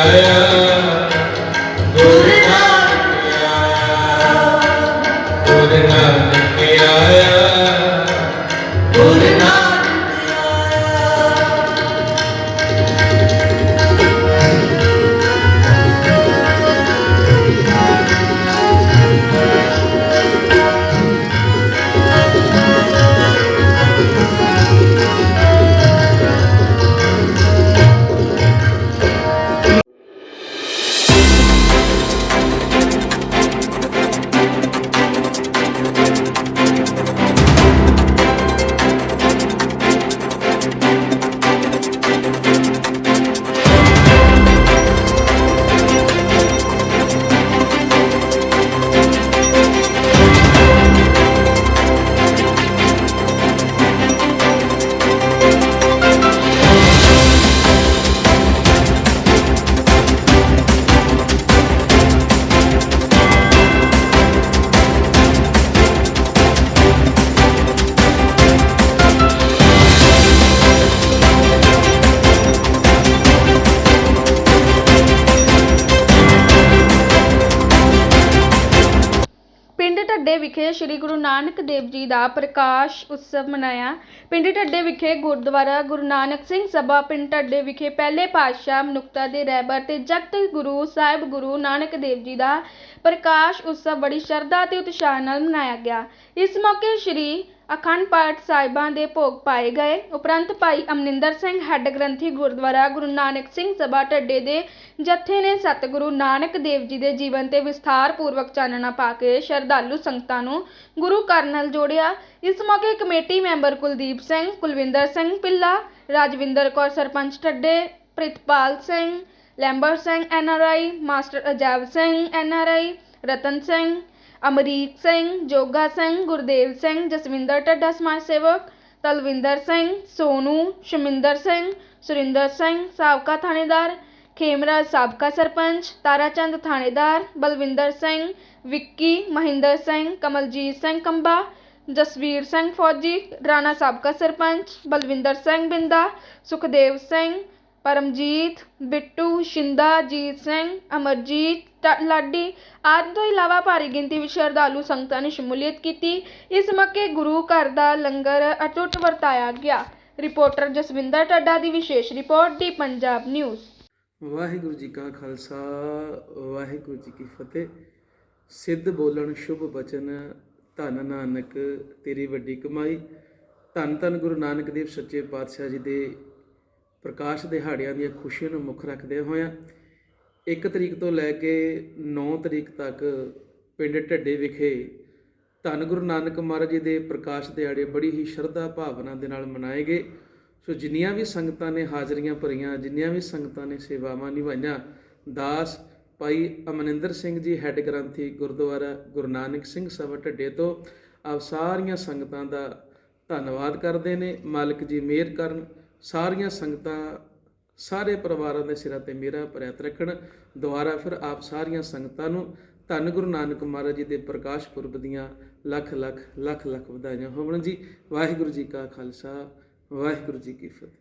Hare ਢੱਡੇ ਸ੍ਰੀ ਗੁਰੂ ਨਾਨਕ ਦੇਵ ਜੀ ਦਾ ਪ੍ਰਕਾਸ਼ ਉਤਸਵ ਮਨਾਇਆ। ਪਿੰਡ ਢੱਡੇ ਵਿਖੇ ਗੁਰਦੁਆਰਾ ਗੁਰੂ ਨਾਨਕ ਸਿੰਘ ਸਭਾ ਪਿੰਡ ਢੱਡੇ ਵਿਖੇ ਪਹਿਲੇ ਪਾਤਸ਼ਾਹ ਮਨੁੱਖਤਾ ਦੇ ਰਹਿਬਰ ਤੇ ਜਗਤ ਗੁਰੂ ਸਾਹਿਬ ਗੁਰੂ ਨਾਨਕ ਦੇਵ ਜੀ ਦਾ ਪ੍ਰਕਾਸ਼ ਉਤਸਵ ਬੜੀ ਸ਼ਰਧਾ ਤੇ ਉਤਸ਼ਾਹ ਨਾਲ ਮਨਾਇਆ ਗਿਆ। ਇਸ ਮੌਕੇ ਸ੍ਰੀ ਅਖੰਡ ਪਾਠ ਸਾਹਿਬਾਂ ਦੇ ਭੋਗ ਪਾਏ ਗਏ। ਉਪਰੰਤ ਭਾਈ ਅਮਨਿੰਦਰ ਸਿੰਘ ਹੈੱਡ ਗ੍ਰੰਥੀ ਗੁਰਦੁਆਰਾ ਗੁਰੂ ਨਾਨਕ ਸਿੰਘ ਸਭਾ ਢੱਡੇ ਦੇ ਜਥੇ ਨੇ ਸਤਿਗੁਰੂ ਨਾਨਕ ਦੇਵ ਜੀ ਦੇ ਜੀਵਨ ਤੇ ਵਿਸਥਾਰ ਪੂਰਵਕ ਚਾਨਣਾ ਪਾ ਕੇ ਸ਼ਰਧਾਲੂ ਸੰਗਤਾਂ ਨੂੰ ਗੁਰੂ ਘਰ ਨਾਲ ਜੋੜਿਆ। ਇਸ ਮੌਕੇ committee member Kuldeep Singh, Kulwinder Singh Pilla, Rajwinder Kaur sarpanch Dhadde, Pritpal Singh, Lamber Singh NRI master Ajaib Singh NRI Ratan Singh Amrik Singh, Joga Singh, Gurdev Singh, Jaswinder ਢੱਡਾ ਸਮਾਜ ਸੇਵਕ, ਤਲਵਿੰਦਰ ਸਿੰਘ, ਸੋਨੂ, ਸ਼ਮਿੰਦਰ ਸਿੰਘ, ਸੁਰਿੰਦਰ ਸਿੰਘ, ਸਾਬਕਾ ਥਾਣੇਦਾਰ, ਖੇਮਰਾਜ ਸਾਬਕਾ ਸਰਪੰਚ, ਤਾਰਾਚੰਦ ਥਾਣੇਦਾਰ, ਬਲਵਿੰਦਰ ਸਿੰਘ, ਵਿੱਕੀ, ਮਹਿੰਦਰ ਸਿੰਘ, ਕਮਲਜੀਤ ਸਿੰਘ ਕੰਬਾ, ਜਸਵੀਰ ਸਿੰਘ ਫੌਜੀ, ਰਾਣਾ ਸਾਬਕਾ ਸਰਪੰਚ, ਬਲਵਿੰਦਰ ਸਿੰਘ ਬਿੰਦਾ, ਸੁਖਦੇਵ ਸਿੰਘ ਪਰਮਜੀਤ, ਬਿੱਟੂ, ਸ਼ਿੰਦਾ, ਜੀਤ ਸਿੰਘ, ਅਮਰਜੀਤ, ਟ- ਲਾਡੀ ਆਦਿ ਤੋਂ ਇਲਾਵਾ ਭਾਰੀ ਗਿਣਤੀ ਵਿੱਚ ਸ਼ਰਧਾਲੂ ਸੰਗਤਾਂ ਨੇ ਸ਼ਮੂਲੀਅਤ ਕੀਤੀ। ਇਸ ਮੌਕੇ ਗੁਰੂ ਘਰ ਦਾ ਲੰਗਰ ਅਟੁੱਟ ਵਰਤਾਇਆ ਗਿਆ। ਰਿਪੋਰਟਰ ਜਸਵਿੰਦਰ ਟੱਡਾ ਦੀ ਵਿਸ਼ੇਸ਼ ਰਿਪੋਰਟ ਦੀ ਪੰਜਾਬ ਨਿਊਜ਼। ਵਾਹਿਗੁਰੂ ਜੀ ਕਾ ਖਾਲਸਾ, ਵਾਹਿਗੁਰੂ ਜੀ ਕੀ ਫਤਿਹ। ਸਿੱਧ ਬੋਲਣ, ਸ਼ੁਭ ਬਚਨ, ਧੰਨ ਨਾਨਕ, ਤੇਰੀ ਵੱਡੀ ਕਮਾਈ। ਧੰਨ ਧੰਨ ਗੁਰੂ ਨਾਨਕ ਦੇਵ ਸੱਚੇ ਪਾਤਸ਼ਾਹ ਜੀ ਦੇ ਪ੍ਰਕਾਸ਼ ਦਿਹਾੜਿਆਂ ਦੀਆਂ ਖੁਸ਼ੀਆਂ ਨੂੰ ਮੁੱਖ ਰੱਖਦੇ ਹੋਇਆਂ 1 ਤਰੀਕ ਤੋਂ ਲੈ ਕੇ 9 ਤਰੀਕ ਤੱਕ ਪਿੰਡ ਢੱਡੇ ਵਿਖੇ ਧੰਨ ਗੁਰੂ ਨਾਨਕ ਮਹਾਰਾਜ ਜੀ ਦੇ ਪ੍ਰਕਾਸ਼ ਦਿਹਾੜੇ ਬੜੀ ਹੀ ਸ਼ਰਧਾ ਭਾਵਨਾ ਦੇ ਨਾਲ ਮਨਾਏ ਗਏ। ਸੋ ਜਿੰਨੀਆਂ ਵੀ ਸੰਗਤਾਂ ਨੇ ਹਾਜ਼ਰੀਆਂ ਭਰੀਆਂ, ਜਿੰਨੀਆਂ ਵੀ ਸੰਗਤਾਂ ਨੇ ਸੇਵਾਵਾਂ ਨਿਭਾਈਆਂ, ਦਾਸ ਭਾਈ ਅਮਨਿੰਦਰ ਸਿੰਘ ਜੀ ਹੈੱਡ ਗ੍ਰੰਥੀ ਗੁਰਦੁਆਰਾ ਗੁਰੂ ਨਾਨਕ ਸਿੰਘ ਸਭਾ ਢੱਡੇ ਤੋਂ ਆਪ ਸਾਰੀਆਂ ਸੰਗਤਾਂ ਦਾ ਧੰਨਵਾਦ ਕਰਦੇ ਨੇ। ਮਾਲਕ ਜੀ ਮਿਹਰ ਕਰਨ ਸਾਰੀਆਂ ਸੰਗਤਾਂ ਸਾਰੇ ਪਰਿਵਾਰਾਂ ਦੇ ਸਿਰਾਂ ਤੇ ਮੇਰਾ ਪ੍ਰਯਤ ਰੱਖਣ। ਦੁਆਰਾ ਫਿਰ ਆਪ ਸਾਰੀਆਂ ਸੰਗਤਾਂ ਨੂੰ ਧੰਨ ਗੁਰੂ ਨਾਨਕ ਮਹਾਰਾਜ ਜੀ ਦੇ ਪ੍ਰਕਾਸ਼ ਪੁਰਬ ਦੀਆਂ ਲੱਖ ਲੱਖ ਲੱਖ ਲੱਖ ਵਧਾਈਆਂ ਹੋਵਣ ਜੀ। ਵਾਹਿਗੁਰੂ ਜੀ ਕਾ ਖਾਲਸਾ, ਵਾਹਿਗੁਰੂ ਜੀ ਕੀ ਫਤਿਹ।